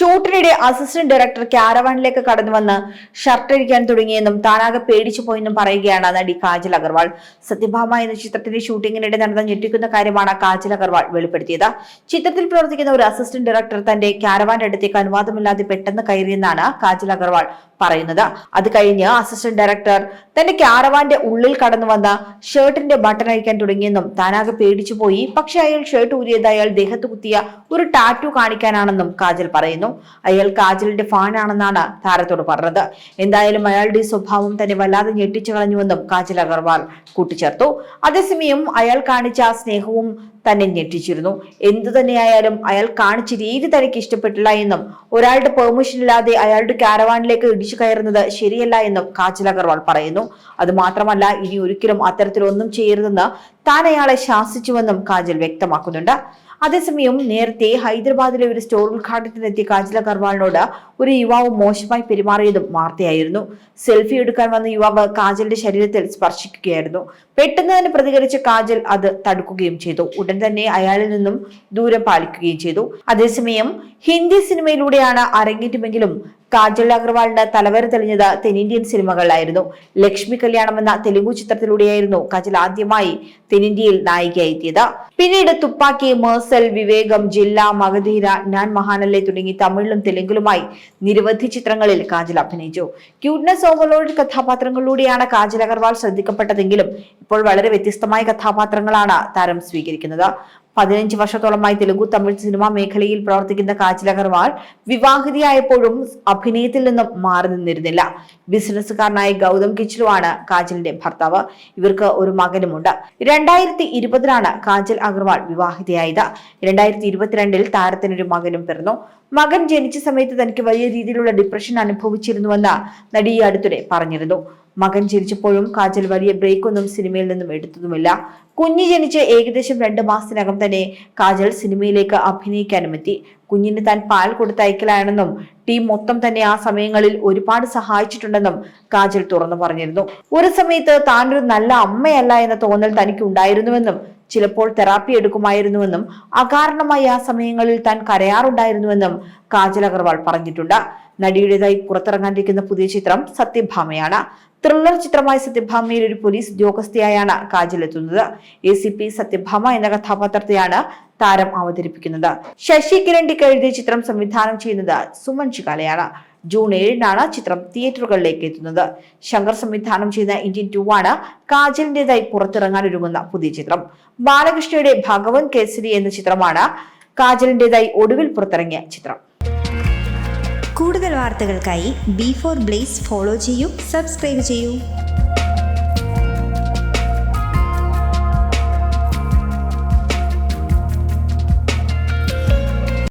ഷൂട്ടിനിടെ assistant director ക്യാരവാനിലേക്ക് കടന്നു വന്ന് shirt അടിക്കാൻ തുടങ്ങിയെന്നും താനാകെ പേടിച്ചു പോയെന്നും പറയുകയാണ് നടി കാജൽ അഗർവാൾ. സത്യഭാമ എന്ന ചിത്രത്തിന്റെ ഷൂട്ടിങ്ങിനിടെ നടന്ന ഞെട്ടിക്കുന്ന കാര്യമാണ് കാജൽ അഗർവാൾ വെളിപ്പെടുത്തിയത്. ചിത്രത്തിൽ പ്രവർത്തിക്കുന്ന ഒരു അസിസ്റ്റന്റ് ഡയറക്ടർ തന്റെ ക്യാരവാന്റെ അടുത്തേക്ക് അനുവാദമില്ലാതെ പെട്ടെന്ന് കയറിയെന്നാണ് കാജൽ അഗർവാൾ പറയുന്നത്. അത് കഴിഞ്ഞ് അസിസ്റ്റന്റ് ഡയറക്ടർ തന്റെ ക്യാരവാന്റെ ഉള്ളിൽ കടന്നു വന്ന ഷർട്ടിന്റെ ബട്ടൺ അഴിക്കാൻ തുടങ്ങിയെന്നും താനാകെ പേടിച്ചു പോയി. പക്ഷെ അയാൾ ഷർട്ട് ഊരിയത് അയാൾ ദേഹത്ത് കുത്തിയ ഒരു ടാറ്റു കാണിക്കാനാണെന്നും കാജൽ പറയുന്നു. അയാൾ കാജലിന്റെ ഫാനാണെന്നാണ് താരത്തോട് പറഞ്ഞത്. എന്തായാലും അയാളുടെ സ്വഭാവം തന്നെ വല്ലാതെ ഞെട്ടിച്ചു കളഞ്ഞുവെന്നും കാജൽ അഗർവാൾ കൂട്ടിച്ചേർത്തു. അതേസമയം അയാൾ കാണിച്ച സ്നേഹവും തന്നെ ഞെട്ടിച്ചിരുന്നു. എന്തു തന്നെയായാലും അയാൾ കാണിച്ച രീതി തനിക്ക് ഇഷ്ടപ്പെട്ടില്ല എന്നും ഒരാളുടെ പെർമിഷൻ ഇല്ലാതെ അയാളുടെ കാരവാനിലേക്ക് ഇടിച്ചു കയറുന്നത് ശരിയല്ല എന്നും കാജൽ അഗർവാൾ പറയുന്നു. അത് മാത്രമല്ല ഇനി ഒരിക്കലും അത്തരത്തിലൊന്നും ചെയ്യരുതെന്ന് താൻ അയാളെ ശാസിച്ചുവെന്നും കാജൽ വ്യക്തമാക്കുന്നുണ്ട്. അതേസമയം നേരത്തെ ഹൈദരാബാദിലെ ഒരു സ്റ്റോർ ഉദ്ഘാടനത്തിനെത്തിയ കാജൽ കർവാളിനോട് ഒരു യുവാവ് മോശമായി പെരുമാറിയതും വാർത്തയായിരുന്നു. സെൽഫി എടുക്കാൻ വന്ന യുവാവ് കാജലിന്റെ ശരീരത്തിൽ സ്പർശിക്കുകയായിരുന്നു. പെട്ടെന്ന് തന്നെ പ്രതികരിച്ച കാജൽ അത് തടുക്കുകയും ചെയ്തു. ഉടൻ തന്നെ അയാളിൽ നിന്നും ദൂരം പാലിക്കുകയും ചെയ്തു. അതേസമയം ഹിന്ദി സിനിമയിലൂടെയാണ് അരങ്ങേറ്റമെങ്കിലും കാജൽ അഗർവാളിന് തലവര തെളിഞ്ഞത് തെന്നിന്ത്യൻ സിനിമകളിലായിരുന്നു. ലക്ഷ്മി കല്യാണം എന്ന തെലുഗു ചിത്രത്തിലൂടെയായിരുന്നു കാജൽ ആദ്യമായി തെന്നിന്ത്യയിൽ നായികയായി എത്തിയത്. പിന്നീട് തുപ്പാക്കി മേഴ്സൽ വിവേകം ജില്ല മഗധീര ഞാൻ മഹാനല്ലെ തുടങ്ങി തമിഴിലും തെലുങ്കിലുമായി നിരവധി ചിത്രങ്ങളിൽ കാജൽ അഭിനയിച്ചു. ക്യൂട്ട്നെസ് ഓവർലോഡ് കഥാപാത്രങ്ങളിലൂടെയാണ് കാജൽ അഗർവാൾ ശ്രദ്ധിക്കപ്പെട്ടതെങ്കിലും ഇപ്പോൾ വളരെ വ്യത്യസ്തമായ കഥാപാത്രങ്ങളാണ് താരം സ്വീകരിക്കുന്നത്. പതിനഞ്ച് വർഷത്തോളമായി തെലുഗു തമിഴ് സിനിമാ മേഖലയിൽ പ്രവർത്തിക്കുന്ന കാജൽ അഗർവാൾ വിവാഹിതയായപ്പോഴും അഭിനയത്തിൽ നിന്നും മാറി നിന്നിരുന്നില്ല. ബിസിനസ്സുകാരനായ ഗൗതം കിച്ചിലുമാണ് കാജലിന്റെ ഭർത്താവ്. ഇവർക്ക് ഒരു മകനുമുണ്ട്. രണ്ടായിരത്തി ഇരുപതിലാണ് കാജൽ അഗർവാൾ വിവാഹിതയായത്. രണ്ടായിരത്തി ഇരുപത്തിരണ്ടിൽ താരത്തിനൊരു മകനും പിറന്നു. മകൻ ജനിച്ച സമയത്ത് തനിക്ക് വലിയ രീതിയിലുള്ള ഡിപ്രഷൻ അനുഭവിച്ചിരുന്നുവെന്ന് നടി ഈ അടുത്തിടെ പറഞ്ഞിരുന്നു. മകൻ ജനിച്ചപ്പോഴും കാജൽ വലിയ ബ്രേക്ക് ഒന്നും സിനിമയിൽ നിന്നും എടുത്തതുമില്ല. കുഞ്ഞ് ജനിച്ച് ഏകദേശം രണ്ട് മാസത്തിനകം തന്നെ കാജൽ സിനിമയിലേക്ക് അഭിനയിക്കാനും എത്തി കുഞ്ഞിന് താൻ പാൽ കൊടുത്തയക്കലാണെന്നും ടീം മൊത്തം തന്നെ ആ സമയങ്ങളിൽ ഒരുപാട് സഹായിച്ചിട്ടുണ്ടെന്നും കാജൽ തുറന്നു പറഞ്ഞിരുന്നു. ഒരു സമയത്ത് താനൊരു നല്ല അമ്മയല്ല എന്ന തോന്നൽ തനിക്ക് ഉണ്ടായിരുന്നുവെന്നും ചിലപ്പോൾ തെറാപ്പി എടുക്കുമായിരുന്നുവെന്നും അകാരണമായി ആ സമയങ്ങളിൽ താൻ കരയാറുണ്ടായിരുന്നുവെന്നും കാജൽ അഗർവാൾ പറഞ്ഞിട്ടുണ്ട്. നടിയുടേതായി പുറത്തിറങ്ങാനിരിക്കുന്ന പുതിയ ചിത്രം സത്യഭാമയാണ്. ത്രില്ലർ ചിത്രമായ സത്യഭാമയിൽ ഒരു പോലീസ് ഉദ്യോഗസ്ഥയായാണ് കാജൽ എത്തുന്നത്. എ സി പി സത്യഭാമ എന്ന കഥാപാത്രത്തെയാണ് താരം അവതരിപ്പിക്കുന്നത്. ശശി കിരണ്ടിക്ക് എഴുതിയ ചിത്രം സംവിധാനം ചെയ്യുന്നത് സുമൻ ചികാലയാണ് ജൂൺ ഏഴിനാണ് ചിത്രം തിയേറ്ററുകളിലേക്ക് എത്തുന്നത്. ശങ്കർ സംവിധാനം ചെയ്ത ഇന്ത്യൻ ടു ആണ് കാജലിന്റേതായി പുറത്തിറങ്ങാൻ ഒരുങ്ങുന്ന പുതിയ ചിത്രം. ബാലകൃഷ്ണയുടെ ഭഗവൻ കേസരി എന്ന ചിത്രമാണ് കാജലിന്റേതായി ഒടുവിൽ പുറത്തിറങ്ങിയ ചിത്രം. കൂടുതൽ വാർത്തകൾക്കായി ബി ഫോർ ബ്ലേസ് ഫോളോ ചെയ്യൂ സബ്സ്ക്രൈബ് ചെയ്യൂ.